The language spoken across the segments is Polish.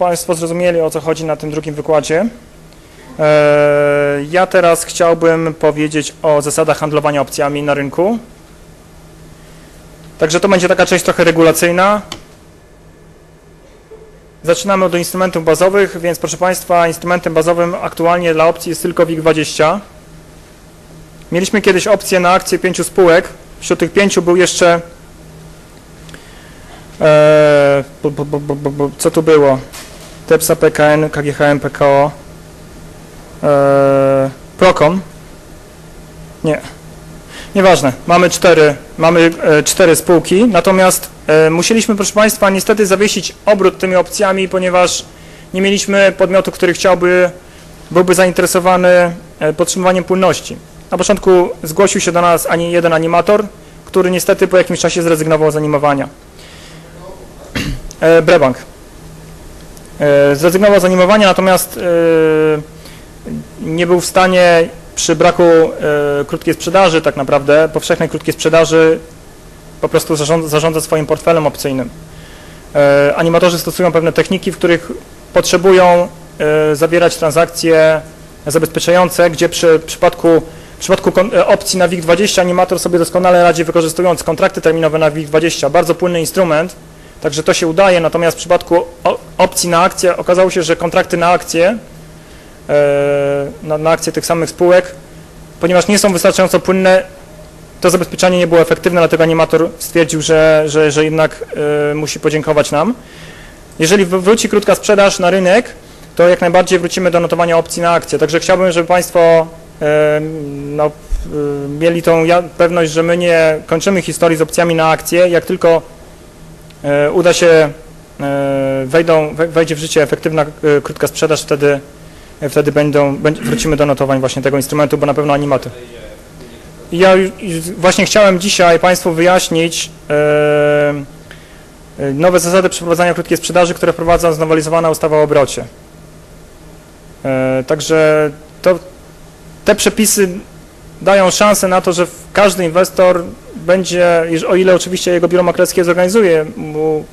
Państwo zrozumieli o co chodzi na tym drugim wykładzie. E, ja teraz chciałbym powiedzieć o zasadach handlowania opcjami na rynku. Także to będzie taka część trochę regulacyjna. Zaczynamy od instrumentów bazowych, więc proszę Państwa, instrumentem bazowym aktualnie dla opcji jest tylko WIG20. Mieliśmy kiedyś opcję na akcję pięciu spółek. Wśród tych pięciu był jeszcze e, co tu było? TEPSA, PKN, KGHM, PKO, e, Procom. Nie. Nieważne. Mamy cztery, mamy e, cztery spółki, natomiast e, musieliśmy, proszę Państwa, niestety zawiesić obrót tymi opcjami, ponieważ nie mieliśmy podmiotu, który chciałby, byłby zainteresowany e, podtrzymywaniem płynności. Na początku zgłosił się do nas ani jeden animator, który niestety po jakimś czasie zrezygnował z animowania. E, Brebank. E, Zrezygnował z animowania, natomiast e, nie był w stanie przy braku e, krótkiej sprzedaży, tak naprawdę, powszechnej krótkiej sprzedaży, po prostu zarządza, zarządza swoim portfelem opcyjnym. Animatorzy stosują pewne techniki, w których potrzebują zawierać transakcje zabezpieczające, gdzie przy przypadku, w przypadku opcji na WIG20 animator sobie doskonale radzi wykorzystując kontrakty terminowe na WIG20, bardzo płynny instrument, Także to się udaje, natomiast w przypadku opcji na akcję okazało się, że kontrakty na akcje, na, na akcje tych samych spółek, ponieważ nie są wystarczająco płynne, to zabezpieczenie nie było efektywne, dlatego animator stwierdził, że, że, że jednak e, musi podziękować nam. Jeżeli wr- wróci krótka sprzedaż na rynek, to jak najbardziej wrócimy do notowania opcji na akcje. Także chciałbym, żeby Państwo e, no, e, mieli tą pewność, że my nie kończymy historii z opcjami na akcje, jak tylko uda się, e, wejdą, we- wejdzie w życie efektywna e, krótka sprzedaż, wtedy, e, wtedy będą, wrócimy do notowań właśnie tego instrumentu, bo na pewno animaty. Ja właśnie chciałem dzisiaj Państwu wyjaśnić e, e, nowe zasady przeprowadzania krótkiej sprzedaży, które wprowadza znowelizowana ustawa o obrocie. E, Także to, te przepisy dają szansę na to, że każdy inwestor będzie, o ile oczywiście jego biuro maklerskie zorganizuje mu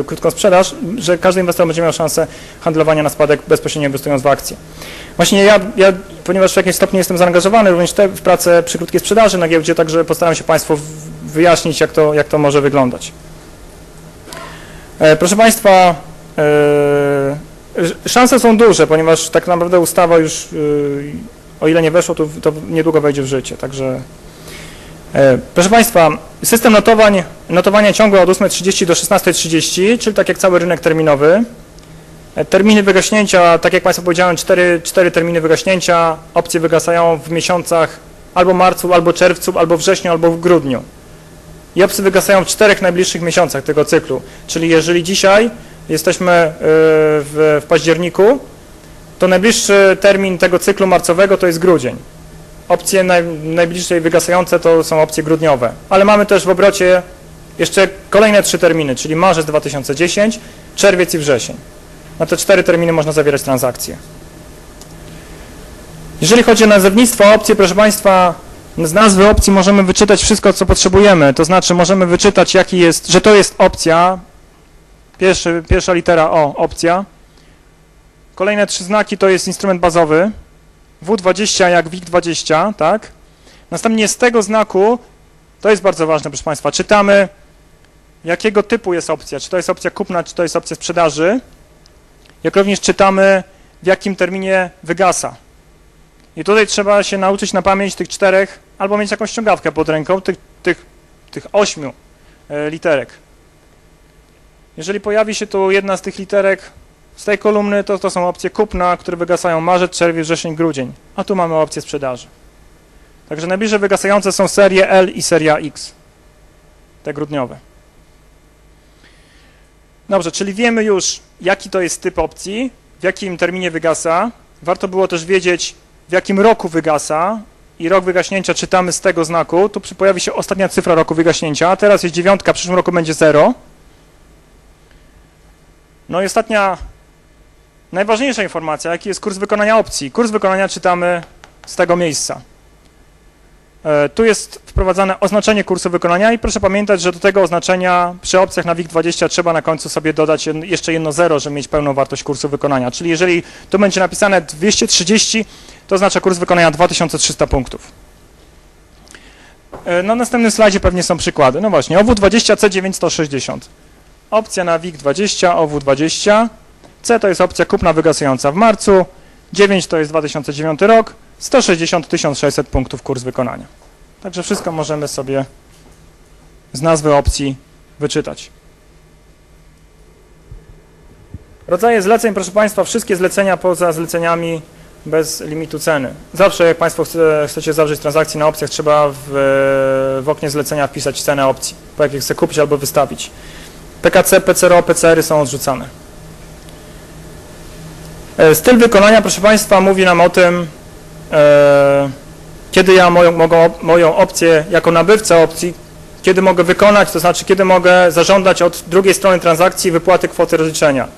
y, krótką sprzedaż, że każdy inwestor będzie miał szansę handlowania na spadek bezpośrednio inwestując w akcje. Właśnie ja, ja ponieważ w jakimś stopniu jestem zaangażowany również te, w pracę przy krótkiej sprzedaży na giełdzie, także postaram się Państwu wyjaśnić, jak to, jak to może wyglądać. E, proszę Państwa, e, sz- szanse są duże, ponieważ tak naprawdę ustawa już, y, o ile nie weszło, to, to niedługo wejdzie w życie, także E, Proszę Państwa, system notowań, notowania ciągłe od 8.30 do 16.30, czyli tak jak cały rynek terminowy. E, Terminy wygaśnięcia, tak jak Państwu powiedziałem, cztery, cztery terminy wygaśnięcia. Opcje wygasają w miesiącach albo marcu, albo czerwcu, albo wrześniu, albo w grudniu. I opcje wygasają w czterech najbliższych miesiącach tego cyklu. Czyli jeżeli dzisiaj jesteśmy e, w, w październiku, to najbliższy termin tego cyklu marcowego to jest grudzień. Opcje naj, najbliżej wygasające to są opcje grudniowe, ale mamy też w obrocie jeszcze kolejne trzy terminy, czyli marzec 2010, czerwiec i wrzesień. Na te cztery terminy można zawierać transakcje. Jeżeli chodzi o nazewnictwo opcji, proszę Państwa, z nazwy opcji możemy wyczytać wszystko, co potrzebujemy, to znaczy możemy wyczytać, jaki jest, że to jest opcja, pierwszy, pierwsza litera O, opcja. Kolejne trzy znaki to jest instrument bazowy, W20 jak WIG20, tak? Następnie z tego znaku, to jest bardzo ważne, proszę Państwa, czytamy jakiego typu jest opcja, czy to jest opcja kupna, czy to jest opcja sprzedaży, jak również czytamy w jakim terminie wygasa. I tutaj trzeba się nauczyć na pamięć tych czterech, albo mieć jakąś ściągawkę pod ręką, tych, tych, tych ośmiu e, literek. Jeżeli pojawi się tu jedna z tych literek z tej kolumny to, to są opcje kupna, które wygasają marzec, czerwiec, wrzesień, grudzień, a tu mamy opcję sprzedaży. Także najbliżej wygasające są serie L i seria X, te grudniowe. Dobrze, czyli wiemy już, jaki to jest typ opcji, w jakim terminie wygasa. Warto było też wiedzieć, w jakim roku wygasa i rok wygaśnięcia czytamy z tego znaku. Tu pojawi się ostatnia cyfra roku wygaśnięcia, teraz jest dziewiątka, w przyszłym roku będzie zero. No i ostatnia Najważniejsza informacja, jaki jest kurs wykonania opcji. Kurs wykonania czytamy z tego miejsca. E, Tu jest wprowadzane oznaczenie kursu wykonania i proszę pamiętać, że do tego oznaczenia przy opcjach na WIG20 trzeba na końcu sobie dodać jeszcze jedno zero, żeby mieć pełną wartość kursu wykonania. Czyli jeżeli tu będzie napisane 230, to oznacza kurs wykonania 2300 punktów. E, Na następnym slajdzie pewnie są przykłady. No właśnie, OW20 C9160. Opcja na WIG20, OW20. C to jest opcja kupna wygasująca w marcu. 9 to jest 2009 rok. 160 600 punktów kurs wykonania. Także wszystko możemy sobie z nazwy opcji wyczytać. Rodzaje zleceń, proszę Państwa, wszystkie zlecenia poza zleceniami bez limitu ceny. Zawsze jak Państwo chce, chcecie zawrzeć transakcję na opcjach, trzeba w, w oknie zlecenia wpisać cenę opcji, po jakiej chce kupić albo wystawić. PKC, PCRO, PCR-y są odrzucane. E, Styl wykonania, proszę Państwa, mówi nam o tym, e, kiedy ja moją, moją opcję jako nabywca opcji, kiedy mogę wykonać, to znaczy kiedy mogę zażądać od drugiej strony transakcji wypłaty kwoty rozliczenia.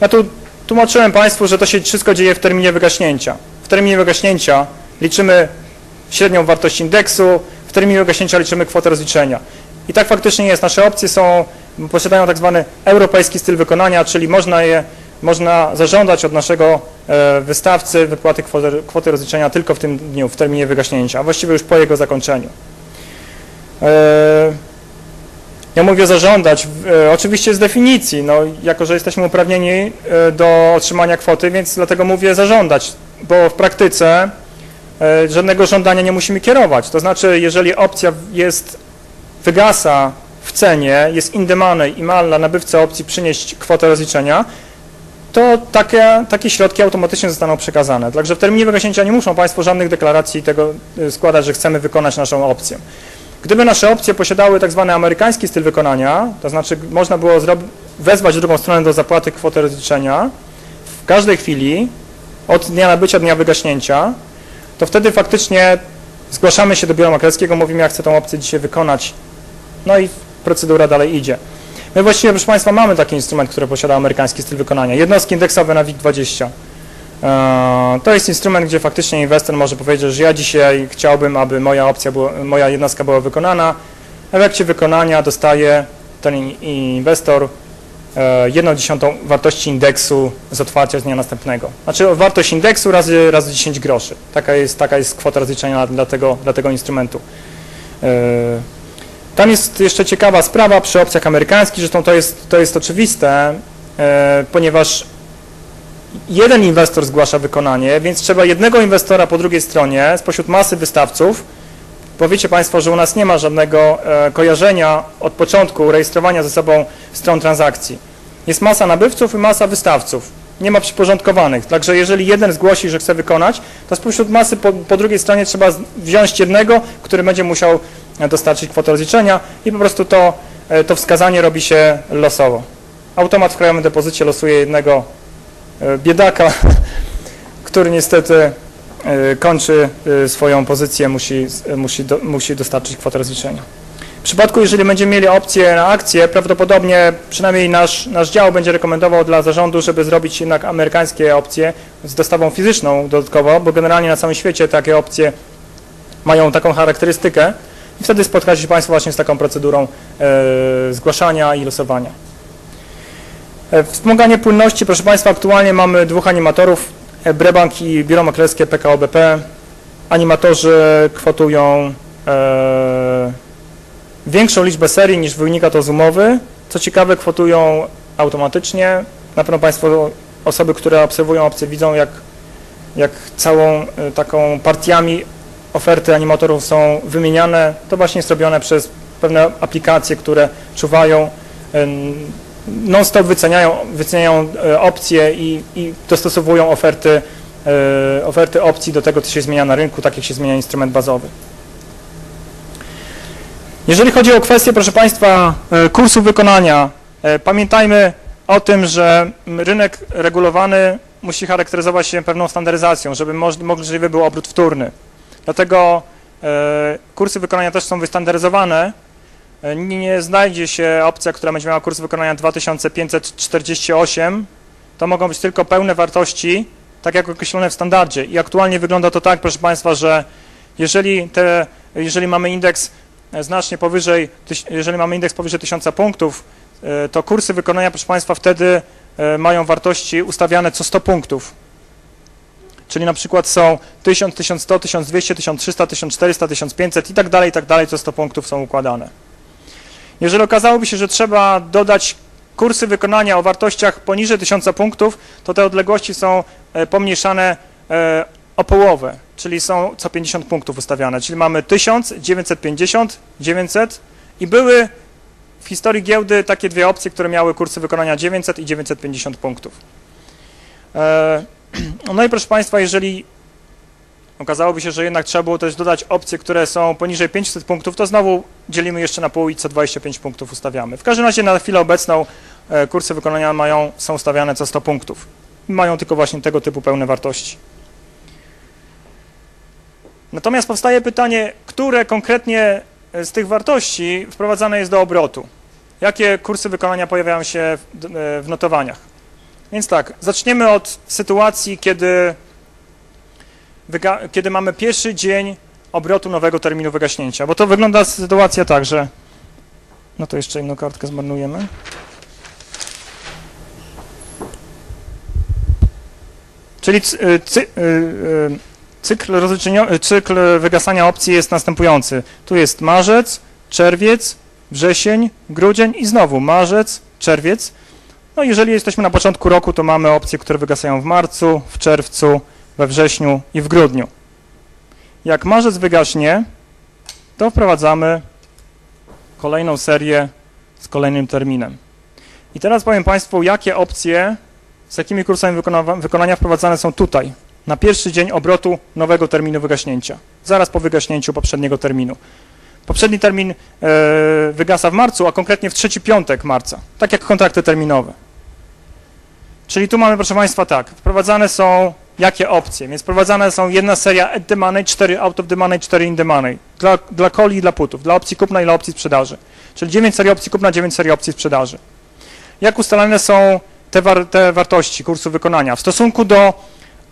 Ja tu tłumaczyłem Państwu, że to się wszystko dzieje w terminie wygaśnięcia. W terminie wygaśnięcia liczymy średnią wartość indeksu, w terminie wygaśnięcia liczymy kwotę rozliczenia. I tak faktycznie jest. Nasze opcje są, posiadają tak zwany europejski styl wykonania, czyli można je można zażądać od naszego e, wystawcy wypłaty kwoty, kwoty rozliczenia tylko w tym dniu, w terminie wygaśnięcia, a właściwie już po jego zakończeniu. E, Ja mówię zażądać, e, oczywiście z definicji, no, jako że jesteśmy uprawnieni do otrzymania kwoty, więc dlatego mówię zażądać, bo w praktyce żadnego żądania nie musimy kierować. To znaczy, jeżeli opcja jest, wygasa w cenie, jest in demand i ma dla nabywcy opcji przynieść kwotę rozliczenia, to takie, takie środki automatycznie zostaną przekazane. Także w terminie wygaśnięcia nie muszą Państwo żadnych deklaracji tego y, składać, że chcemy wykonać naszą opcję. Gdyby nasze opcje posiadały tak zwany amerykański styl wykonania, to znaczy można było wezwać drugą stronę do zapłaty kwoty rozliczenia w każdej chwili od dnia nabycia, dnia wygaśnięcia, to wtedy faktycznie zgłaszamy się do biura maklerskiego, mówimy, ja chcę tą opcję dzisiaj wykonać, no i procedura dalej idzie. My właściwie, proszę Państwa, mamy taki instrument, który posiada amerykański styl wykonania. Jednostki indeksowe na WIG20. Eee, To jest instrument, gdzie faktycznie inwestor może powiedzieć, że ja dzisiaj chciałbym, aby moja opcja, była, moja jednostka była wykonana. W efekcie wykonania dostaje ten in- inwestor e, jedną dziesiątą wartości indeksu z otwarcia z dnia następnego. Znaczy wartość indeksu razy, razy 10 groszy. Taka jest, taka jest kwota rozliczenia dla tego, dla tego instrumentu. Tam jest jeszcze ciekawa sprawa przy opcjach amerykańskich, zresztą to jest, to jest oczywiste, e, ponieważ jeden inwestor zgłasza wykonanie, więc trzeba jednego inwestora po drugiej stronie spośród masy wystawców. Powiecie Państwo, że u nas nie ma żadnego e, kojarzenia od początku rejestrowania ze sobą stron transakcji. Jest masa nabywców i masa wystawców. Nie ma przyporządkowanych. Także jeżeli jeden zgłosi, że chce wykonać, to spośród masy po, po drugiej stronie trzeba wziąć jednego, który będzie musiał dostarczyć kwotę rozliczenia i po prostu to, e, to wskazanie robi się losowo. Automat w krajowym depozycie losuje jednego e, biedaka, który niestety e, kończy swoją pozycję, musi, musi, do, musi dostarczyć kwotę rozliczenia. W przypadku, jeżeli będziemy mieli opcję na akcję, prawdopodobnie przynajmniej nasz, nasz dział będzie rekomendował dla zarządu, żeby zrobić jednak amerykańskie opcje z dostawą fizyczną dodatkowo, bo generalnie na całym świecie takie opcje mają taką charakterystykę i wtedy spotkacie się Państwo właśnie z taką procedurą e, zgłaszania i losowania. E, Wspomaganie płynności, proszę Państwa, aktualnie mamy dwóch animatorów, e, Brebank i Biuro Maklerskie PKO BP. Animatorzy kwotują e, większą liczbę serii niż wynika to z umowy. Co ciekawe, kwotują automatycznie. Na pewno Państwo, osoby, które obserwują opcje, widzą, jak, jak całą e, taką partiami oferty animatorów są wymieniane. To właśnie jest robione przez pewne aplikacje, które czuwają, non-stop wyceniają, wyceniają e, opcje i, i dostosowują oferty, e, oferty opcji do tego, co się zmienia na rynku, tak jak się zmienia instrument bazowy. Jeżeli chodzi o kwestię, proszę Państwa, e, kursu wykonania, pamiętajmy o tym, że rynek regulowany musi charakteryzować się pewną standaryzacją, żeby moż- możliwy był obrót wtórny. Dlatego e, kursy wykonania też są wystandaryzowane. E, Nie, znajdzie się opcja, która będzie miała kurs wykonania 2548. To mogą być tylko pełne wartości, tak jak określone w standardzie. I aktualnie wygląda to tak, proszę Państwa, że jeżeli, te, jeżeli mamy indeks znacznie powyżej, jeżeli mamy indeks powyżej 1000 punktów, to kursy wykonania, proszę Państwa, wtedy mają wartości ustawiane co 100 punktów. Czyli na przykład są 1000, 1100, 1200, 1300, 1400, 1500 i tak dalej, i tak dalej, co 100 punktów są układane. Jeżeli okazałoby się, że trzeba dodać kursy wykonania o wartościach poniżej 1000 punktów, to te odległości są pomniejszane o połowę, czyli są co 50 punktów ustawiane, czyli mamy 1000, 950, 900 i były w historii giełdy takie dwie opcje, które miały kursy wykonania 900 i 950 punktów. No i proszę Państwa, jeżeli okazałoby się, że jednak trzeba było też dodać opcje, które są poniżej 500 punktów, to znowu dzielimy jeszcze na pół i co 25 punktów ustawiamy. W każdym razie na chwilę obecną kursy wykonania mają, są ustawiane co 100 punktów. Mają tylko właśnie tego typu pełne wartości. Natomiast powstaje pytanie, które konkretnie z tych wartości wprowadzane jest do obrotu? Jakie kursy wykonania pojawiają się w, w notowaniach? Więc tak, zaczniemy od sytuacji, kiedy, kiedy mamy pierwszy dzień obrotu nowego terminu wygaśnięcia, bo to wygląda sytuacja tak, że no to jeszcze jedną kartkę zmarnujemy. Czyli cy, cy, yy, Cykl, cykl wygasania opcji jest następujący. Tu jest marzec, czerwiec, wrzesień, grudzień i znowu marzec, czerwiec. No jeżeli jesteśmy na początku roku, to mamy opcje, które wygasają w marcu, w czerwcu, we wrześniu i w grudniu. Jak marzec wygaśnie, to wprowadzamy kolejną serię z kolejnym terminem. I teraz powiem Państwu, jakie opcje, z jakimi kursami wykonania wprowadzane są tutaj, na pierwszy dzień obrotu nowego terminu wygaśnięcia, zaraz po wygaśnięciu poprzedniego terminu. Poprzedni termin e, wygasa w marcu, a konkretnie w trzeci piątek marca, tak jak kontrakty terminowe. Czyli tu mamy, proszę Państwa, tak, wprowadzane są jakie opcje, więc wprowadzane są jedna seria at the money, 4 out of the money, 4 in the money, dla, dla coli i dla putów, dla opcji kupna i dla opcji sprzedaży. Czyli 9 serii opcji kupna, 9 serii opcji sprzedaży. Jak ustalane są te, war, te wartości kursu wykonania? W stosunku do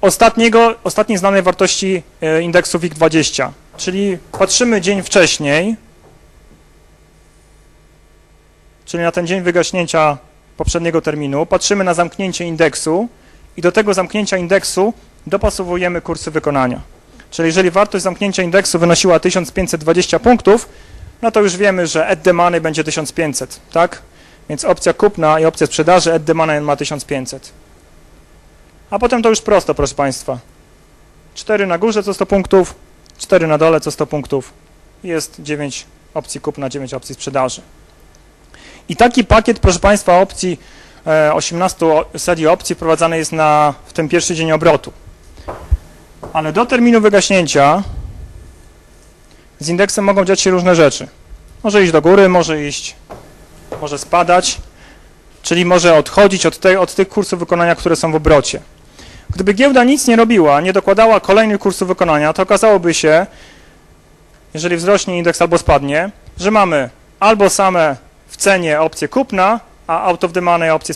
ostatniego, ostatniej znanej wartości e, indeksu WIG20, czyli patrzymy dzień wcześniej, czyli na ten dzień wygaśnięcia poprzedniego terminu, patrzymy na zamknięcie indeksu i do tego zamknięcia indeksu dopasowujemy kursy wykonania. Czyli jeżeli wartość zamknięcia indeksu wynosiła 1520 punktów, no to już wiemy, że at the money będzie 1500, tak? Więc opcja kupna i opcja sprzedaży at the money ma 1500. A potem to już prosto, proszę Państwa. 4 na górze co 100 punktów, 4 na dole co 100 punktów. Jest 9 opcji kupna, 9 opcji sprzedaży. I taki pakiet, proszę Państwa, opcji 18 e, serii opcji wprowadzany jest na, w ten pierwszy dzień obrotu. Ale do terminu wygaśnięcia z indeksem mogą dziać się różne rzeczy. Może iść do góry, może iść, może spadać, czyli może odchodzić od, tej, od tych kursów wykonania, które są w obrocie. Gdyby giełda nic nie robiła, nie dokładała kolejnych kursów wykonania, to okazałoby się, jeżeli wzrośnie indeks albo spadnie, że mamy albo same w cenie opcje kupna, a out of the money opcje